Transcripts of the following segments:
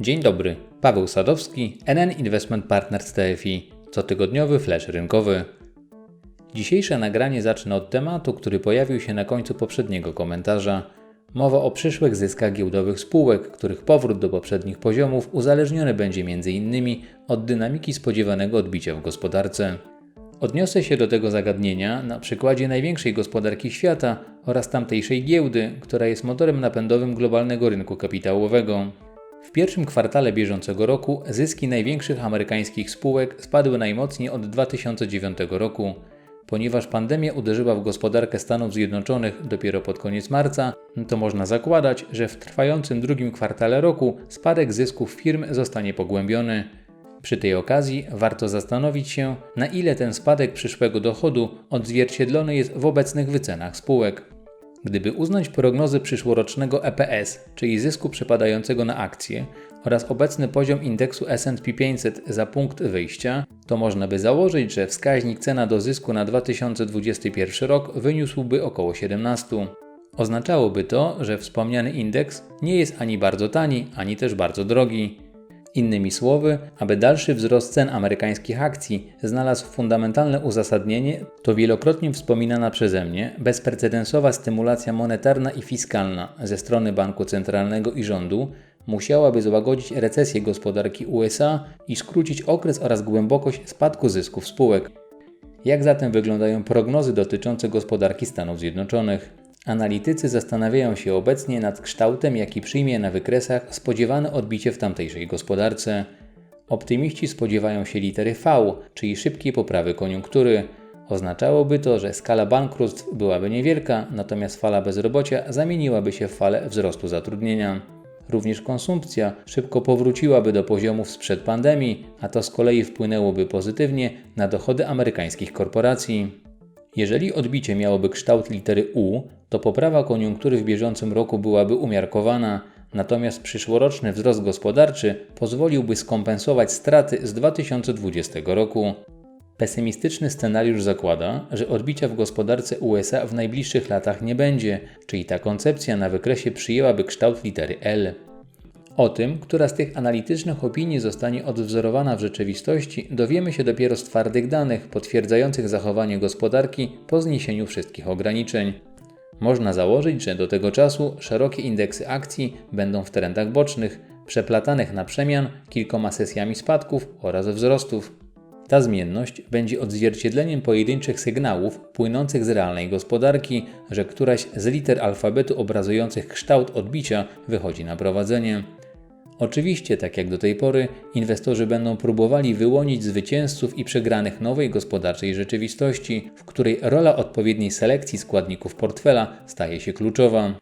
Dzień dobry, Paweł Sadowski, NN Investment Partners TFI, cotygodniowy flash rynkowy. Dzisiejsze nagranie zacznę od tematu, który pojawił się na końcu poprzedniego komentarza. Mowa o przyszłych zyskach giełdowych spółek, których powrót do poprzednich poziomów uzależniony będzie m.in. od dynamiki spodziewanego odbicia w gospodarce. Odniosę się do tego zagadnienia na przykładzie największej gospodarki świata oraz tamtejszej giełdy, która jest motorem napędowym globalnego rynku kapitałowego. W pierwszym kwartale bieżącego roku zyski największych amerykańskich spółek spadły najmocniej od 2009 roku. Ponieważ pandemia uderzyła w gospodarkę Stanów Zjednoczonych dopiero pod koniec marca, to można zakładać, że w trwającym drugim kwartale roku spadek zysków firm zostanie pogłębiony. Przy tej okazji warto zastanowić się, na ile ten spadek przyszłego dochodu odzwierciedlony jest w obecnych wycenach spółek. Gdyby uznać prognozy przyszłorocznego EPS, czyli zysku przypadającego na akcje, oraz obecny poziom indeksu SP 500 za punkt wyjścia, to można by założyć, że wskaźnik cena do zysku na 2021 rok wyniósłby około 17. Oznaczałoby to, że wspomniany indeks nie jest ani bardzo tani, ani też bardzo drogi. Innymi słowy, aby dalszy wzrost cen amerykańskich akcji znalazł fundamentalne uzasadnienie, to wielokrotnie wspominana przeze mnie bezprecedensowa stymulacja monetarna i fiskalna ze strony banku centralnego i rządu musiałaby złagodzić recesję gospodarki USA i skrócić okres oraz głębokość spadku zysków spółek. Jak zatem wyglądają prognozy dotyczące gospodarki Stanów Zjednoczonych? Analitycy zastanawiają się obecnie nad kształtem, jaki przyjmie na wykresach spodziewane odbicie w tamtejszej gospodarce. Optymiści spodziewają się litery V, czyli szybkiej poprawy koniunktury. Oznaczałoby to, że skala bankructw byłaby niewielka, natomiast fala bezrobocia zamieniłaby się w falę wzrostu zatrudnienia. Również konsumpcja szybko powróciłaby do poziomów sprzed pandemii, a to z kolei wpłynęłoby pozytywnie na dochody amerykańskich korporacji. Jeżeli odbicie miałoby kształt litery U, to poprawa koniunktury w bieżącym roku byłaby umiarkowana, natomiast przyszłoroczny wzrost gospodarczy pozwoliłby skompensować straty z 2020 roku. Pesymistyczny scenariusz zakłada, że odbicia w gospodarce USA w najbliższych latach nie będzie, czyli ta koncepcja na wykresie przyjęłaby kształt litery L. O tym, która z tych analitycznych opinii zostanie odwzorowana w rzeczywistości, dowiemy się dopiero z twardych danych potwierdzających zachowanie gospodarki po zniesieniu wszystkich ograniczeń. Można założyć, że do tego czasu szerokie indeksy akcji będą w trendach bocznych, przeplatanych na przemian kilkoma sesjami spadków oraz wzrostów. Ta zmienność będzie odzwierciedleniem pojedynczych sygnałów płynących z realnej gospodarki, że któraś z liter alfabetu obrazujących kształt odbicia wychodzi na prowadzenie. Oczywiście, tak jak do tej pory, inwestorzy będą próbowali wyłonić zwycięzców i przegranych nowej gospodarczej rzeczywistości, w której rola odpowiedniej selekcji składników portfela staje się kluczowa.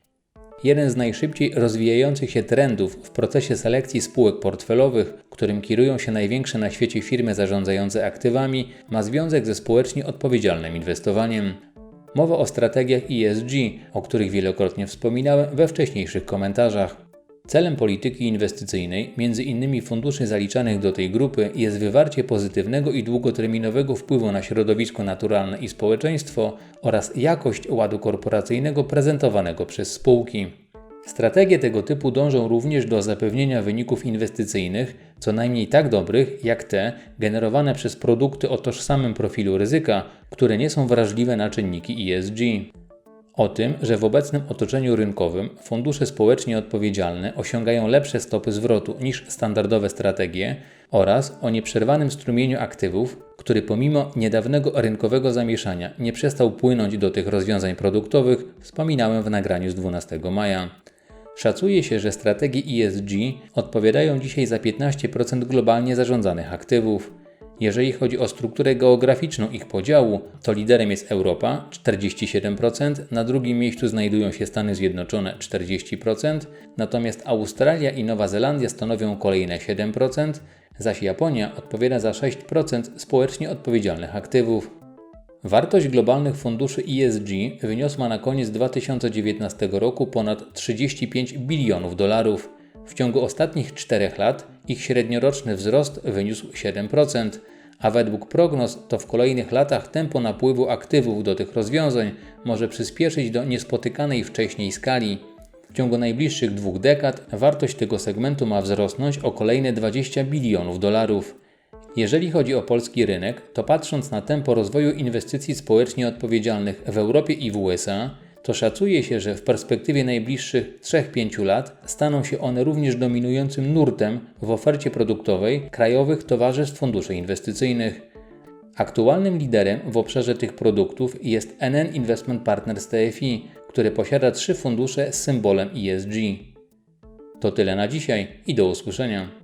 Jeden z najszybciej rozwijających się trendów w procesie selekcji spółek portfelowych, którym kierują się największe na świecie firmy zarządzające aktywami, ma związek ze społecznie odpowiedzialnym inwestowaniem. Mowa o strategiach ESG, o których wielokrotnie wspominałem we wcześniejszych komentarzach. Celem polityki inwestycyjnej, między innymi funduszy zaliczanych do tej grupy, jest wywarcie pozytywnego i długoterminowego wpływu na środowisko naturalne i społeczeństwo oraz jakość ładu korporacyjnego prezentowanego przez spółki. Strategie tego typu dążą również do zapewnienia wyników inwestycyjnych co najmniej tak dobrych jak te generowane przez produkty o tożsamym profilu ryzyka, które nie są wrażliwe na czynniki ESG. O tym, że w obecnym otoczeniu rynkowym fundusze społecznie odpowiedzialne osiągają lepsze stopy zwrotu niż standardowe strategie oraz o nieprzerwanym strumieniu aktywów, który pomimo niedawnego rynkowego zamieszania nie przestał płynąć do tych rozwiązań produktowych, wspominałem w nagraniu z 12 maja. Szacuje się, że strategie ESG odpowiadają dzisiaj za 15% globalnie zarządzanych aktywów. Jeżeli chodzi o strukturę geograficzną ich podziału, to liderem jest Europa 47%, na drugim miejscu znajdują się Stany Zjednoczone 40%, natomiast Australia i Nowa Zelandia stanowią kolejne 7%, zaś Japonia odpowiada za 6% społecznie odpowiedzialnych aktywów. Wartość globalnych funduszy ESG wyniosła na koniec 2019 roku ponad 35 bilionów dolarów. W ciągu ostatnich 4 lat ich średnioroczny wzrost wyniósł 7%, a według prognoz to w kolejnych latach tempo napływu aktywów do tych rozwiązań może przyspieszyć do niespotykanej wcześniej skali. W ciągu najbliższych dwóch dekad wartość tego segmentu ma wzrosnąć o kolejne 20 bilionów dolarów. Jeżeli chodzi o polski rynek, to patrząc na tempo rozwoju inwestycji społecznie odpowiedzialnych w Europie i w USA, to szacuje się, że w perspektywie najbliższych 3-5 lat staną się one również dominującym nurtem w ofercie produktowej krajowych towarzystw funduszy inwestycyjnych. Aktualnym liderem w obszarze tych produktów jest NN Investment Partners TFI, które posiada trzy fundusze z symbolem ESG. To tyle na dzisiaj i do usłyszenia.